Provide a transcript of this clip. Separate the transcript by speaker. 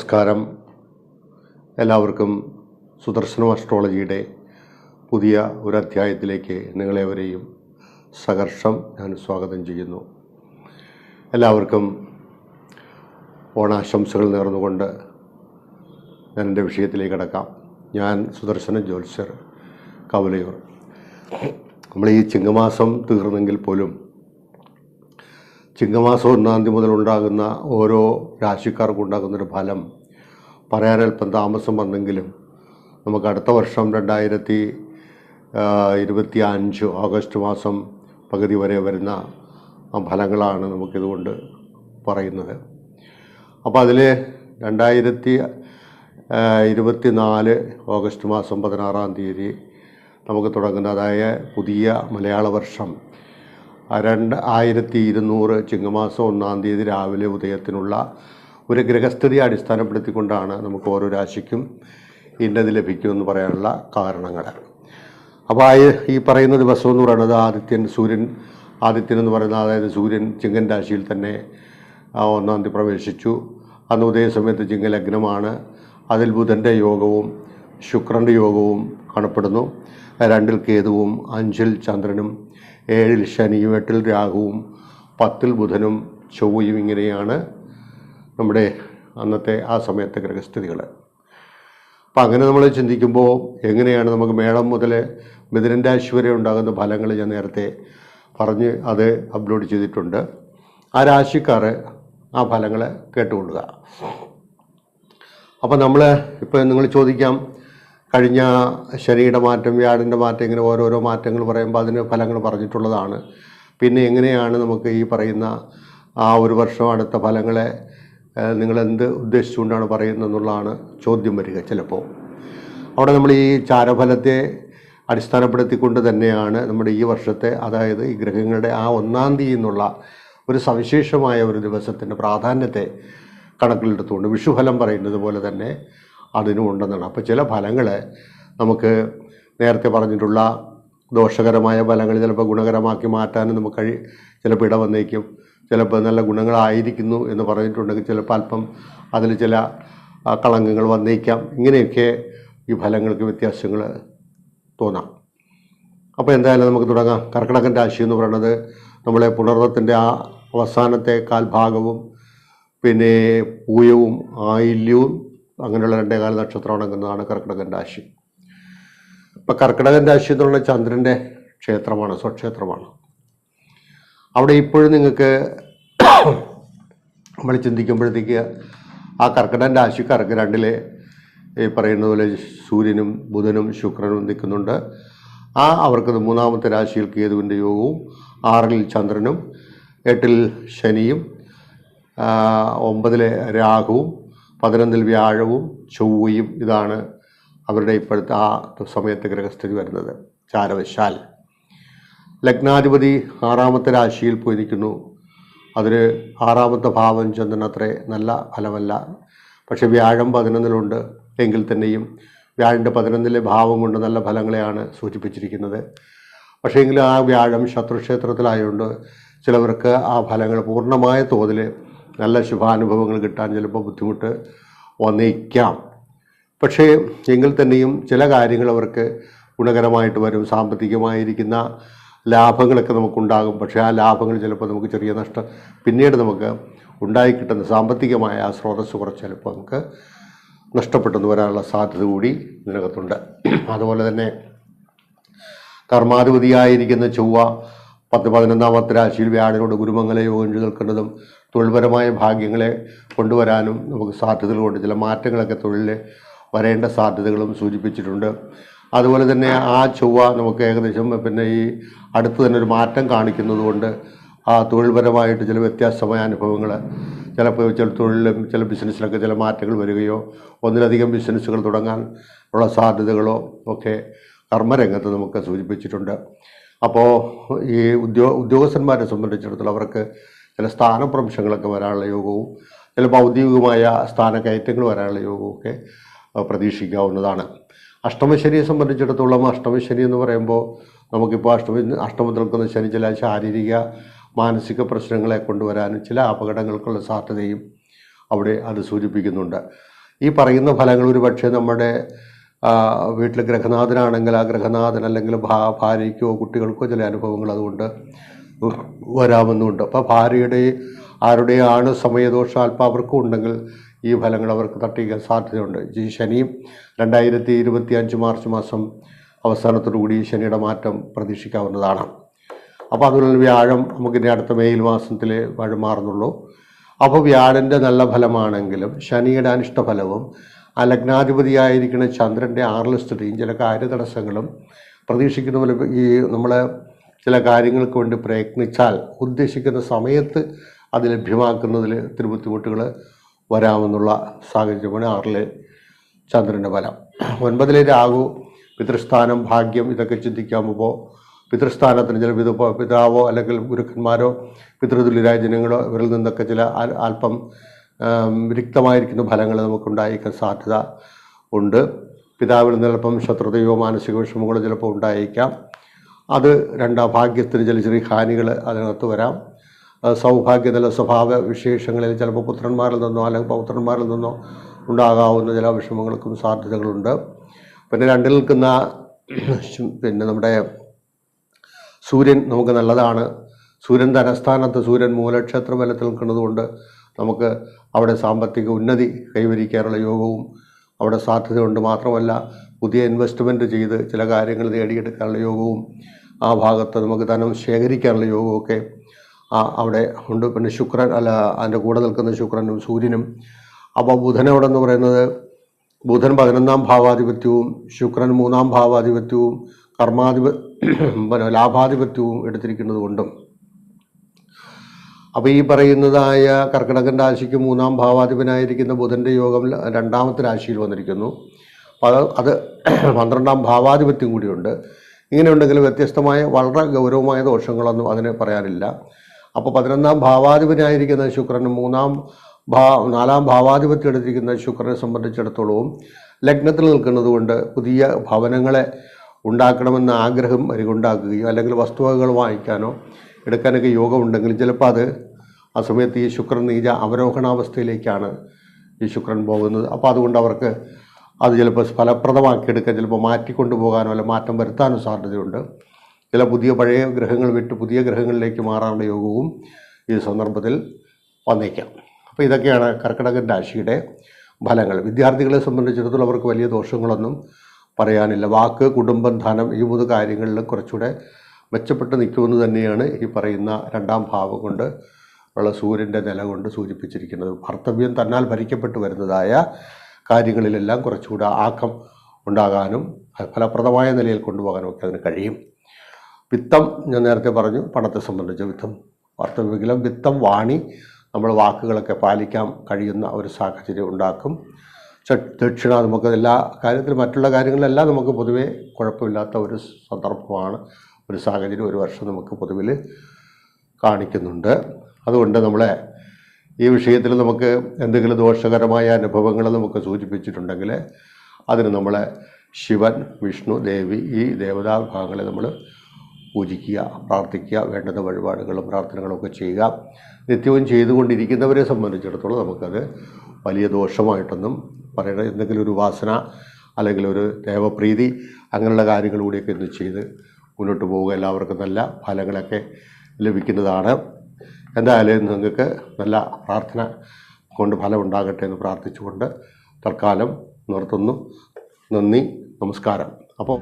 Speaker 1: നമസ്കാരം. എല്ലാവർക്കും സുദർശനം അസ്ട്രോളജിയുടെ പുതിയ ഒരു അധ്യായത്തിലേക്ക് നിങ്ങളെവരെയും സഹർഷം ഞാൻ സ്വാഗതം ചെയ്യുന്നു. എല്ലാവർക്കും ഓണാശംസകൾ നേർന്നുകൊണ്ട് ഞാൻ എന്റെ വിഷയത്തിലേക്ക് കടക്കാം. ഞാൻ സുദർശന ജ്യോത്സ്യർ കവലയൂർ. നമ്മൾ ഈ ചിങ്ങമാസം തീർന്നെങ്കിൽ പോലും ചിങ്ങമാസം ഒന്നാം തീയതി മുതൽ ഉണ്ടാകുന്ന ഓരോ രാശിക്കാർക്കും ഉണ്ടാകുന്നൊരു ഫലം പറയാനല്പം താമസം വന്നെങ്കിലും നമുക്ക് അടുത്ത വർഷം രണ്ടായിരത്തി ഇരുപത്തി അഞ്ച് ഓഗസ്റ്റ് മാസം പകുതി വരെ വരുന്ന ഫലങ്ങളാണ് നമുക്കിതുകൊണ്ട് പറയുന്നത്. അപ്പോൾ അതിൽ രണ്ടായിരത്തി ഇരുപത്തി നാല് ഓഗസ്റ്റ് മാസം പതിനാറാം തീയതി നമുക്ക് തുടങ്ങുന്ന തുടങ്ങുന്നതായ പുതിയ മലയാള വർഷം രണ്ട് ആയിരത്തി ഇരുന്നൂറ് ചിങ്ങമാസം ഒന്നാം തീയതി രാവിലെ ഉദയത്തിനുള്ള ഒരു ഗ്രഹസ്ഥിതി അടിസ്ഥാനപ്പെടുത്തിക്കൊണ്ടാണ് നമുക്ക് ഓരോ രാശിക്കും ഇന്നത് ലഭിക്കുമെന്ന് പറയാനുള്ള കാരണങ്ങൾ. അപ്പോൾ ഈ പറയുന്ന ദിവസം എന്ന് പറയുന്നത് ആദിത്യൻ സൂര്യൻ ആദിത്യൻ എന്ന് പറയുന്ന അതായത് സൂര്യൻ ചിങ്ങൻ രാശിയിൽ തന്നെ ഒന്നാം തീയതി പ്രവേശിച്ചു. അന്ന് ഉദയ സമയത്ത് ചിങ്ങ ലഗ്നമാണ്. അതിൽ ബുധന്റെ യോഗവും ശുക്രന്റെ യോഗവും കാണപ്പെടുന്നു. രണ്ടിൽ കേതുവും അഞ്ചിൽ ചന്ദ്രനും ഏഴിൽ ശനിയും എട്ടിൽ രാഹുവും പത്തിൽ ബുധനും ചൊവ്വയും ഇങ്ങനെയാണ് നമ്മുടെ അന്നത്തെ ആ സമയത്തെ ഗ്രഹസ്ഥിതികൾ. അപ്പം അങ്ങനെ നമ്മൾ ചിന്തിക്കുമ്പോൾ എങ്ങനെയാണ് നമുക്ക് മേളം മുതൽ മിഥുനൻ രാശി വരെ ഉണ്ടാകുന്ന ഫലങ്ങൾ ഞാൻ നേരത്തെ പറഞ്ഞ് അത് അപ്ലോഡ് ചെയ്തിട്ടുണ്ട്. ആ രാശിക്കാർ ആ ഫലങ്ങൾ കേട്ടുകൊള്ളുക. അപ്പം നമ്മൾ ഇപ്പോൾ നിങ്ങൾ ചോദിക്കാം കഴിഞ്ഞ ശനിയുടെ മാറ്റം വ്യാഴന്റെ മാറ്റം ഇങ്ങനെ ഓരോരോ മാറ്റങ്ങൾ പറയുമ്പോൾ അതിന് ഫലങ്ങൾ പറഞ്ഞിട്ടുള്ളതാണ്. പിന്നെ എങ്ങനെയാണ് നമുക്ക് ഈ പറയുന്ന ആ ഒരു വർഷം അടുത്ത ഫലങ്ങളെ നിങ്ങൾ എന്ത് ഉദ്ദേശിച്ചുകൊണ്ടാണ് പറയുന്നത് എന്നുള്ളതാണ് ചോദ്യം വരിക ചിലപ്പോൾ. അവിടെ നമ്മൾ ഈ ചാരഫലത്തെ അടിസ്ഥാനപ്പെടുത്തിക്കൊണ്ട് തന്നെയാണ് നമ്മുടെ ഈ വർഷത്തെ അതായത് ഈ ഗ്രഹങ്ങളുടെ ആ ഒന്നാം തീയതി എന്നുള്ള ഒരു സവിശേഷമായ ഒരു ദിവസത്തിന്റെ പ്രാധാന്യത്തെ കണക്കിലെടുത്തുകൊണ്ട് വിഷുഫലം പറയുന്നത് പോലെ തന്നെ അതിനും ഉണ്ടെന്നാണ്. അപ്പോൾ ചില ഫലങ്ങൾ നമുക്ക് നേരത്തെ പറഞ്ഞിട്ടുള്ള ദോഷകരമായ ഫലങ്ങൾ ചിലപ്പോൾ ഗുണകരമാക്കി മാറ്റാനും നമുക്ക് കഴി ചിലപ്പോൾ ഇട വന്നേക്കും. ചിലപ്പോൾ നല്ല ഗുണങ്ങളായിരിക്കുന്നു എന്ന് പറഞ്ഞിട്ടുണ്ടെങ്കിൽ ചിലപ്പോൾ അല്പം അതിൽ ചില കളങ്കങ്ങൾ വന്നേക്കാം. ഇങ്ങനെയൊക്കെ ഈ ഫലങ്ങൾക്ക് വ്യത്യാസങ്ങൾ തോന്നാം. അപ്പോൾ എന്തായാലും നമുക്ക് തുടങ്ങാം. കർക്കിടകൻ രാശി എന്ന് പറയുന്നത് നമ്മളെ പുണർവത്തിന്റെ ആ അവസാനത്തെ കാൽഭാഗവും പിന്നെ പൂയവും ആയില്യവും അങ്ങനെയുള്ള രണ്ടേകാല നക്ഷത്രം അടങ്ങുന്നതാണ് കർക്കിടകൻ രാശി. ഇപ്പം കർക്കിടകൻ രാശി എന്നുള്ള ചന്ദ്രന്റെ ക്ഷേത്രമാണ് സ്വക്ഷേത്രമാണ്. അവിടെ ഇപ്പോഴും നിങ്ങൾക്ക് നമ്മൾ ചിന്തിക്കുമ്പോഴത്തേക്ക് ആ കർക്കിടകൻ രാശിക്കാർക്ക് രണ്ടിലെ ഈ പറയുന്ന പോലെ സൂര്യനും ബുധനും ശുക്രനും നിൽക്കുന്നുണ്ട്. ആ അവർക്ക് മൂന്നാമത്തെ രാശിയിൽ കേതുവിന്റെ യോഗവും ആറിൽ ചന്ദ്രനും എട്ടിൽ ശനിയും ഒമ്പതിലെ രാഹുവും പതിനൊന്നിൽ വ്യാഴവും ചൊവ്വയും ഇതാണ് അവരുടെ ഇപ്പോഴത്തെ ആ സമയത്ത് ഗ്രഹസ്ഥിതി വരുന്നത് ചാരവശാൽ. ലഗ്നാധിപതി ആറാമത്തെ രാശിയിൽ പോയിരിക്കുന്നു. അതിൽ ആറാമത്തെ ഭാവം ചന്ദ്രൻ അത്രേ നല്ല ഫലമല്ല. പക്ഷെ വ്യാഴം പതിനൊന്നിലുണ്ട് എങ്കിൽ തന്നെയും വ്യാഴന്റെ പതിനൊന്നിലെ ഭാവം കൊണ്ട് നല്ല ഫലങ്ങളെയാണ് സൂചിപ്പിച്ചിരിക്കുന്നത്. പക്ഷേ എങ്കിലും ആ വ്യാഴം ശത്രുക്ഷേത്രത്തിലായതുകൊണ്ട് ചിലവർക്ക് ആ ഫലങ്ങൾ പൂർണമായ തോതിൽ നല്ല ശുഭാനുഭവങ്ങൾ കിട്ടാൻ ചിലപ്പോൾ ബുദ്ധിമുട്ട് വന്നേക്കാം. പക്ഷേ എങ്കിൽ തന്നെയും ചില കാര്യങ്ങൾ അവർക്ക് ഗുണകരമായിട്ട് വരും. സാമ്പത്തികമായിരിക്കുന്ന ലാഭങ്ങളൊക്കെ നമുക്കുണ്ടാകും. പക്ഷേ ആ ലാഭങ്ങൾ ചിലപ്പോൾ നമുക്ക് ചെറിയ നഷ്ടം പിന്നീട് നമുക്ക് ഉണ്ടായി കിട്ടുന്ന സാമ്പത്തികമായ ആ സ്രോതസ് കുറച്ച് ചിലപ്പോൾ നമുക്ക് നഷ്ടപ്പെട്ടെന്ന് വരാനുള്ള സാധ്യത കൂടി ഇതിനകത്തുണ്ട്. അതുപോലെ തന്നെ കർമാധിപതിയായിരിക്കുന്ന ചൊവ്വ പത്ത് പതിനൊന്നാമത്തെ രാശിയിൽ വ്യാഴനോട് ഗുരുമംഗല യോഗം നിൽക്കുന്നതും തൊഴിൽപരമായ ഭാഗ്യങ്ങളെ കൊണ്ടുവരാനും നമുക്ക് സാധ്യതകളുണ്ട് ചില മാറ്റങ്ങളൊക്കെ തൊഴിലിൽ വരേണ്ട സാധ്യതകളും സൂചിപ്പിച്ചിട്ടുണ്ട്. അതുപോലെ തന്നെ ആ ചൊവ്വ നമുക്ക് ഏകദേശം പിന്നെ ഈ അടുത്ത് തന്നെ ഒരു മാറ്റം കാണിക്കുന്നതുകൊണ്ട് ആ തൊഴിൽപരമായിട്ട് ചില വ്യത്യാസമായ അനുഭവങ്ങൾ ചിലപ്പോൾ ചില തൊഴിലും ചില ബിസിനസ്സിലൊക്കെ ചില മാറ്റങ്ങൾ വരികയോ ഒന്നിലധികം ബിസിനസ്സുകൾ തുടങ്ങാൻ ഉള്ള സാധ്യതകളോ ഒക്കെ കർമ്മരംഗത്ത് നമുക്ക് സൂചിപ്പിച്ചിട്ടുണ്ട്. അപ്പോൾ ഈ ഉദ്യോ ഉദ്യോഗസ്ഥന്മാരെ സംബന്ധിച്ചിടത്തോളം അവർക്ക് ചില സ്ഥാനഭ്രംശങ്ങളൊക്കെ വരാനുള്ള യോഗവും ചില ഭൗതികമായ സ്ഥാനക്കയറ്റങ്ങൾ വരാനുള്ള യോഗവും ഒക്കെ പ്രതീക്ഷിക്കാവുന്നതാണ്. അഷ്ടമശനിയെ സംബന്ധിച്ചിടത്തോളം അഷ്ടമശനി എന്ന് പറയുമ്പോൾ നമുക്കിപ്പോൾ അഷ്ടമ അഷ്ടമത്തിൽ നിൽക്കുന്ന ശനി ചില ശാരീരിക മാനസിക പ്രശ്നങ്ങളെ കൊണ്ടുവരാനും ചില അപകടങ്ങൾക്കുള്ള സാധ്യതയും അവിടെ അത് സൂചിപ്പിക്കുന്നുണ്ട്. ഈ പറയുന്ന ഫലങ്ങൾ ഒരു പക്ഷേ നമ്മുടെ വീട്ടിൽ ഗ്രഹനാഥനാണെങ്കിൽ ആ ഗ്രഹനാഥൻ അല്ലെങ്കിൽ ഭാര്യയ്ക്കോ കുട്ടികൾക്കോ ചില അനുഭവങ്ങൾ അതുകൊണ്ട് വരാമെന്നുണ്ട്. അപ്പോൾ ഭാര്യയുടെ ആരുടെയാണ് സമയദോഷം അല്പം അവർക്കും ഉണ്ടെങ്കിൽ ഈ ഫലങ്ങൾ അവർക്ക് തട്ടിക്കാൻ സാധ്യതയുണ്ട്. ഈ ശനിയും രണ്ടായിരത്തി ഇരുപത്തി അഞ്ച് മാർച്ച് മാസം അവസാനത്തോടു കൂടി ശനിയുടെ മാറ്റം പ്രതീക്ഷിക്കാവുന്നതാണ്. അപ്പോൾ അതുപോലെ വ്യാഴം നമുക്കിനി അടുത്ത മെയിൽ മാസത്തിൽ വഴി മാറുന്നുള്ളൂ. അപ്പോൾ വ്യാഴന്റെ നല്ല ഫലമാണെങ്കിലും ശനിയുടെ അനിഷ്ട ഫലവും ആ ലഗ്നാധിപതിയായിരിക്കുന്ന ചന്ദ്രന്റെ ആറിൽ സ്ഥിതിയും ചില കാര്യതടസ്സങ്ങളും പ്രതീക്ഷിക്കുന്ന പോലെ ഈ നമ്മൾ ചില കാര്യങ്ങൾക്ക് വേണ്ടി പ്രയത്നിച്ചാൽ ഉദ്ദേശിക്കുന്ന സമയത്ത് അത് ലഭ്യമാക്കുന്നതിൽ ഒത്തിരി ബുദ്ധിമുട്ടുകൾ വരാമെന്നുള്ള സാഹചര്യമാണ് ആറിലെ ചന്ദ്രന്റെ ഫലം. ഒൻപതിലെ രാഹു പിതൃസ്ഥാനം ഭാഗ്യം ഇതൊക്കെ ചിന്തിക്കാമ്പോൾ പിതൃസ്ഥാനത്തിന് ചില പിത പിതാവോ അല്ലെങ്കിൽ ഗുരുക്കന്മാരോ പിതൃതുല്യരായ ജനങ്ങളോ ഇവരിൽ നിന്നൊക്കെ ചില അല്പം രക്തമായിരിക്കുന്ന ഫലങ്ങൾ നമുക്കുണ്ടായിരിക്കാൻ സാധ്യത ഉണ്ട്. പിതാവിൽ നിന്ന് ചിലപ്പം ശത്രുതയോ മാനസിക വിഷമങ്ങളോ ചിലപ്പോൾ ഉണ്ടായേക്കാം. അത് രണ്ടാം ഭാഗ്യത്തിന് ചില ചെറിയ ഹാനികൾ അതിനകത്ത് വരാം. സൗഭാഗ്യതല സ്വഭാവ വിശേഷങ്ങളിൽ ചിലപ്പോൾ പുത്രന്മാരിൽ നിന്നോ അല്ലെങ്കിൽ പൗത്രന്മാരിൽ നിന്നോ ഉണ്ടാകാവുന്ന ചില വിഷമങ്ങൾക്കും സാധ്യതകളുണ്ട്. പിന്നെ രണ്ടിൽ നിൽക്കുന്ന പിന്നെ നമ്മുടെ സൂര്യൻ നമുക്ക് നല്ലതാണ്. സൂര്യൻ ധനസ്ഥാനത്ത് സൂര്യൻ മൂലക്ഷേത്ര ബലത്തിൽ നിൽക്കുന്നതുകൊണ്ട് നമുക്ക് അവിടെ സാമ്പത്തിക ഉന്നതി കൈവരിക്കാനുള്ള യോഗവും അവിടെ സാധ്യതയുണ്ട്. മാത്രമല്ല പുതിയ ഇൻവെസ്റ്റ്മെന്റ് ചെയ്ത് ചില കാര്യങ്ങൾ നേടിയെടുക്കാനുള്ള യോഗവും ആ ഭാഗത്ത് നമുക്ക് ധനം ശേഖരിക്കാനുള്ള യോഗമൊക്കെ അവിടെ ഉണ്ട്. പിന്നെ ശുക്രൻ അല്ല അതിന്റെ കൂടെ നിൽക്കുന്ന ശുക്രനും സൂര്യനും. അപ്പോൾ ബുധനോടെന്ന് പറയുന്നത്? ബുധൻ പതിനൊന്നാം ഭാവാധിപത്യവും ശുക്രൻ മൂന്നാം ഭാവാധിപത്യവും കർമാധിപ പിന്നെ ലാഭാധിപത്യവും എടുത്തിരിക്കുന്നത് കൊണ്ടും. അപ്പോൾ ഈ പറയുന്നതായ കർക്കിടകൻ രാശിക്ക് മൂന്നാം ഭാവാധിപനായിരിക്കുന്ന ബുധന്റെ യോഗം രണ്ടാമത്തെ രാശിയിൽ വന്നിരിക്കുന്നു. അത് അത് പന്ത്രണ്ടാം ഭാവാധിപത്യം കൂടിയുണ്ട്. ഇങ്ങനെയുണ്ടെങ്കിൽ വ്യത്യസ്തമായ വളരെ ഗൗരവമായ ദോഷങ്ങളൊന്നും അതിന് പറയാനില്ല. അപ്പോൾ പതിനൊന്നാം ഭാവാധിപനായിരിക്കുന്ന ശുക്രന് മൂന്നാം ഭാ നാലാം ഭാവാധിപത്യം എടുത്തിരിക്കുന്ന ശുക്രനെ സംബന്ധിച്ചിടത്തോളവും ലഗ്നത്തിൽ നിൽക്കുന്നത് കൊണ്ട് പുതിയ ഭവനങ്ങളെ ഉണ്ടാക്കണമെന്ന ആഗ്രഹം ഉണ്ടാക്കുകയോ അല്ലെങ്കിൽ വസ്തുവകകൾ വാങ്ങിക്കാനോ എടുക്കാനൊക്കെ യോഗമുണ്ടെങ്കിൽ ചിലപ്പോൾ അത് ആ സമയത്ത് ഈ ശുക്രൻ നീച അവരോഹണാവസ്ഥയിലേക്കാണ് ഈ ശുക്രൻ പോകുന്നത്. അപ്പോൾ അതുകൊണ്ട് അവർക്ക് അത് ചിലപ്പോൾ ഫലപ്രദമാക്കിയെടുക്കാൻ ചിലപ്പോൾ മാറ്റിക്കൊണ്ടു പോകാനോ അല്ല മാറ്റം വരുത്താനോ സാധ്യതയുണ്ട്. ചില പുതിയ പഴയ ഗ്രഹങ്ങൾ വിട്ട് പുതിയ ഗ്രഹങ്ങളിലേക്ക് മാറാനുള്ള യോഗവും ഈ സന്ദർഭത്തിൽ വന്നേക്കാം. അപ്പോൾ ഇതൊക്കെയാണ് കർക്കിടകൻ രാശിയുടെ ഫലങ്ങൾ. വിദ്യാർത്ഥികളെ സംബന്ധിച്ചിടത്തോളം അവർക്ക് വലിയ ദോഷങ്ങളൊന്നും പറയാനില്ല. വാക്ക് കുടുംബം ധനം ഈ മൂന്ന് കാര്യങ്ങളിൽ കുറച്ചുകൂടെ മെച്ചപ്പെട്ട് നിൽക്കുമെന്ന് തന്നെയാണ് ഈ പറയുന്ന രണ്ടാം ഭാവം കൊണ്ട് ഉള്ള സൂര്യന്റെ നില കൊണ്ട് സൂചിപ്പിച്ചിരിക്കുന്നത്. ഭർത്തവ്യം തന്നാൽ ഭരിക്കപ്പെട്ടു വരുന്നതായ കാര്യങ്ങളിലെല്ലാം കുറച്ചുകൂടെ ആക്കം ഉണ്ടാകാനും ഫലപ്രദമായ നിലയിൽ കൊണ്ടുപോകാനും ഒക്കെ അതിന് കഴിയും. വിത്തം ഞാൻ നേരത്തെ പറഞ്ഞു പണത്തെ സംബന്ധിച്ച് വിത്തം. അർത്ഥവികലം വിത്തം വാണി നമ്മൾ വാക്കുകളൊക്കെ പാലിക്കാൻ കഴിയുന്ന ഒരു സാഹചര്യം ഉണ്ടാക്കും. ദക്ഷിണ നമുക്ക് എല്ലാ കാര്യത്തിലും മറ്റുള്ള കാര്യങ്ങളിലെല്ലാം നമുക്ക് പൊതുവേ കുഴപ്പമില്ലാത്ത ഒരു സന്ദർഭമാണ് ഒരു സാഹചര്യം ഒരു വർഷം നമുക്ക് പൊതുവിൽ കാണിക്കുന്നുണ്ട്. അതുകൊണ്ട് നമ്മളെ ഈ വിഷയത്തിൽ നമുക്ക് എന്തെങ്കിലും ദോഷകരമായ അനുഭവങ്ങൾ നമുക്ക് സൂചിപ്പിച്ചിട്ടുണ്ടെങ്കിൽ അതിന് നമ്മൾ ശിവൻ വിഷ്ണു ദേവി ഈ ദേവതാ വിഭാഗങ്ങളെ നമ്മൾ പൂജിക്കുക പ്രാർത്ഥിക്കുക വേണ്ടുന്ന വഴിപാടുകളും പ്രാർത്ഥനകളും ഒക്കെ ചെയ്യുക. നിത്യവും ചെയ്തുകൊണ്ടിരിക്കുന്നവരെ സംബന്ധിച്ചിടത്തോളം നമുക്കത് വലിയ ദോഷമായിട്ടൊന്നും പറയണ എന്തെങ്കിലും ഒരു വാസന അല്ലെങ്കിൽ ഒരു ദേവപ്രീതി അങ്ങനെയുള്ള കാര്യങ്ങൾ കൂടിയൊക്കെ ഇന്ന് ചെയ്ത് മുന്നോട്ട് പോവുക എല്ലാവർക്കും നല്ല ഫലങ്ങളൊക്കെ ലഭിക്കുന്നതാണ്. എന്തായാലും നിങ്ങൾക്ക് നല്ല പ്രാർത്ഥന കൊണ്ട് ഫലം ഉണ്ടാകട്ടെ എന്ന് പ്രാർത്ഥിച്ചുകൊണ്ട് തൽക്കാലം നിർത്തുന്നു. നന്ദി നമസ്കാരം. അപ്പോൾ